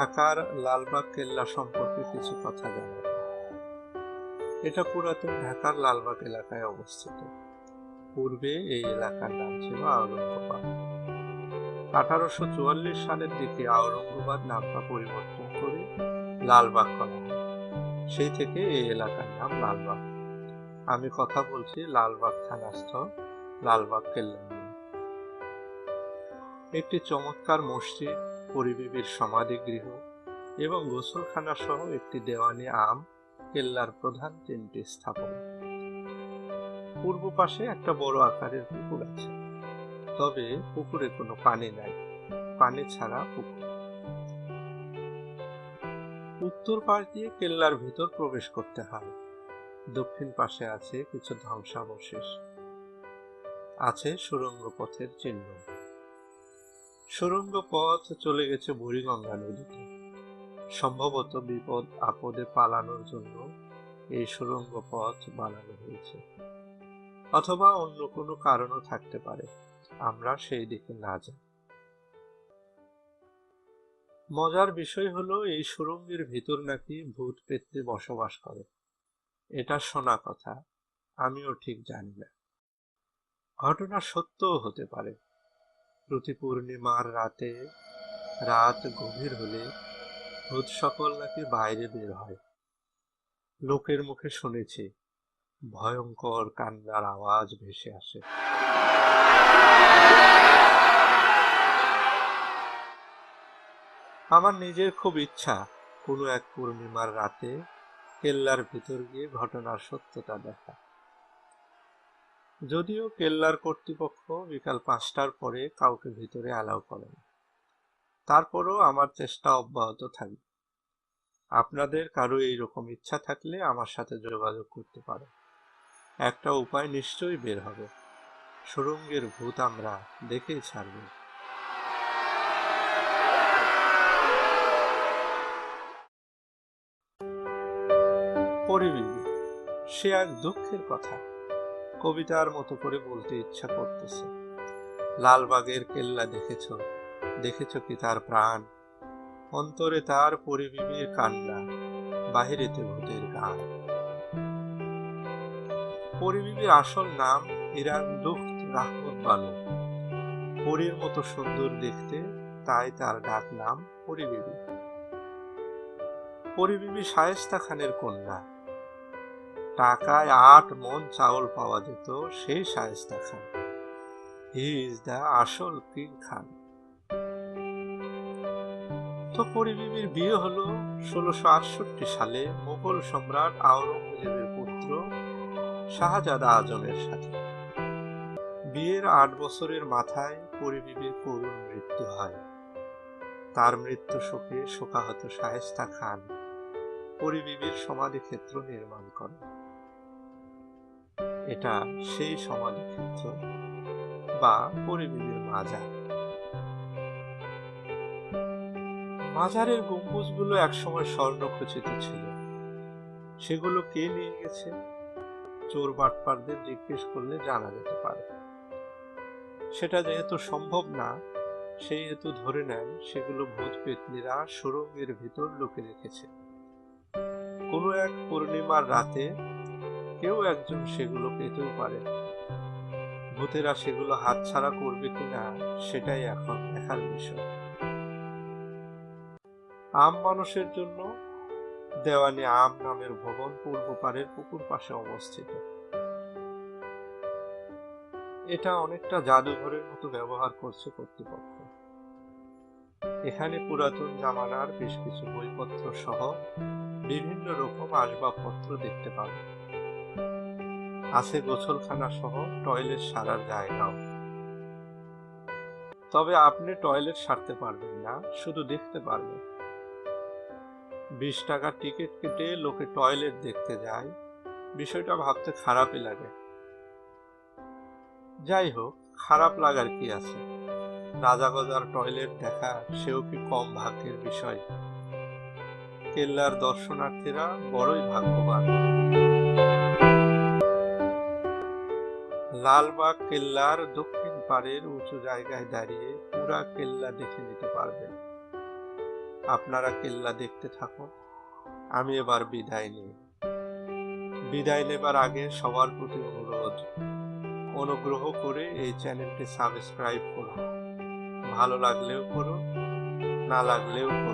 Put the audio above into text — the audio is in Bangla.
ঢাকার লালবাগ কেল্লা সম্পর্কে কিছু কথা জানাব এটা পুরাতন ঢাকার লালবাগ এলাকায় অবস্থিত। পূর্বে এই এলাকার নাম ছিল আওরঙ্গাবাদ। আঠারোশো চুয়াল্লিশ সালের দিকে আওরঙ্গাবাদ নামটা পরিবর্তন করে লালবাগ করা সেই থেকে এই এলাকার নাম লালবাগ। আমি কথা বলছি লালবাগ থানাস্থ লালবাগ কেল্লা একটি চমৎকার মসজিদ পরিবিবির সমাধিগৃহ এবং গোসলখানা সহ একটি দেওয়ানি আম, কেল্লার প্রধান তিনটি স্থাপনা। পূর্ব পাশে একটা বড় আকারের পুকুর আছে। তবে পুকুরে কোনো পানি নাই। পানি ছাড়া পুকুর। উত্তর পাশ দিয়ে কেল্লার ভিতর প্রবেশ করতে হয়। দক্ষিণ পাশে আছে কিছু ধ্বংসাবশেষ। আছে সুরঙ্গ পথের চিহ্ন। সুরঙ্গ পথ চলে গেছে বুড়িগঙ্গা নদীতে। সম্ভবত বিপদ আপদে পালানোর জন্য এই সুরঙ্গ পথ বানানো হয়েছে। অথবা অন্য কোনো কারণও থাকতে পারে। আমরা সেই দিকে না যাই। মজার বিষয় হলো, এই সুরঙ্গের ভিতর নাকি ভূত পেত্রে বসবাস করে। এটা শোনা কথা, আমিও ঠিক জানি না। ঘটনা সত্যও হতে পারে। প্রতি পূর্ণিমার রাতে রাত গভীর হলে ভূত সকল নাকি বাইরে বের হয়। লোকের মুখে শুনেছি, ভয়ঙ্কর কান্নার আওয়াজ ভেসে আসে। আমার নিজের খুব ইচ্ছা, কোনো এক পূর্ণিমার রাতে কেল্লার ভিতর গিয়ে ঘটনার সত্যতা দেখা। যদিও কেল্লার কর্তৃপক্ষ বিকাল পাঁচটার পরে কাউকে ভিতরে অ্যালাউ করে না তারপরও আমার চেষ্টা অব্যাহত থাকবে। আপনাদের কারও এইরকম ইচ্ছা থাকলে আমার সাথে যোগাযোগ করতে পারে। একটা উপায় নিশ্চয়ই বের হবে। সুরঙ্গের ভূত আমরা দেখেই ছাড়ব। পরিবিবি সে এক দুঃখের কথা। কবিতার মতো করে বলতে ইচ্ছা করতেছে। লালবাগের কেল্লা দেখেছ? দেখেছ কি তার প্রাণ? অন্তরে তার পরিবিবির কান্না, বাহিরেতে ভূতের গান। পরিবিবির আসল নাম ইরান দুঃখ রাহমত বানু। পরীর মতো সুন্দর দেখতে তাই তার ডাক নাম পরিবিবি। পরিবিবি শায়েস্তা খানের কন্যা। টাকায় আট মন চাউল পাওয়া যেত, সেই Shaista Khan. He is the আসল কিং খান। তো পরিবিবির বিয়ে হলো ষোলোশো আটষট্টি সালে মুঘল সম্রাট আওরঙ্গজেবের পুত্র শাহজাদা আজমের সাথে। বিয়ের আট বছরের মাথায় পরিবিবির করুণ মৃত্যু হয়। তার মৃত্যু শোকে শোকাহত শায়েস্তা খান পরিবিবির সমাধিক্ষেত্র নির্মাণ করেন। এটা সেই সমাধিক্ষেত্র বা পরিবিবির মাজার মাজারের গম্বুজগুলো একসময় স্বর্ণখচিত ছিল। সেগুলো কে নিয়ে গেছে। চোর বাটপারদের জিজ্ঞেস করলে জানা যেতে পারে। সেটা যেহেতু সম্ভব না সেই হেতু ধরে নেন সেগুলো ভূত পেতনিরা সুরঙ্গের ভিতর লুকে রেখেছে। কোনো এক পূর্ণিমার রাতে কেউ একজন সেগুলো পেতেও পারে। ভূতেরা সেগুলো হাতছাড়া করবে কিনা, সেটাই এখন দেখার বিষয়। আম মানুষের জন্য দেওয়ানি আম নামের ভবন পূর্ব পারের পুকুর পাশে অবস্থিত। এটা অনেকটা জাদুঘরের মতো ব্যবহার করছে কর্তৃপক্ষ। এখানে পুরাতন জামানার বেশ কিছু বইপত্র সহ বিভিন্ন রকম আসবাবপত্র দেখতে পাবেন আছে গোসলখানা সহ টয়লেট সারার জায়গাও। তবে আপনি টয়লেট সারতে পারবেন না, শুধু দেখতে পারবেন। বিশ টাকার টিকিট কেটে লোকে টয়লেট দেখতে যায়, বিষয়টা ভাবতে খারাপই লাগে। যাই হোক, খারাপ লাগার কি আছে? রাজা গজার টয়লেট দেখা সেও কি কম ভাগ্যের বিষয়? কেল্লার দর্শনার্থীরা বড়ই ভাগ্যবান। লালবাগ কেল্লার দক্ষিণ পাড়ের উঁচু জায়গায় দাঁড়িয়ে পুরা কেল্লা দেখে নিতে পারবেন। আপনারা কেল্লা দেখতে থাকুন। আমি এবার বিদায় নিই। বিদায় নেবার আগে সবার প্রতি অনুরোধ, অনুগ্রহ করে এই চ্যানেলটি সাবস্ক্রাইব করুন। ভালো লাগলেও করুন, না লাগলেও করুন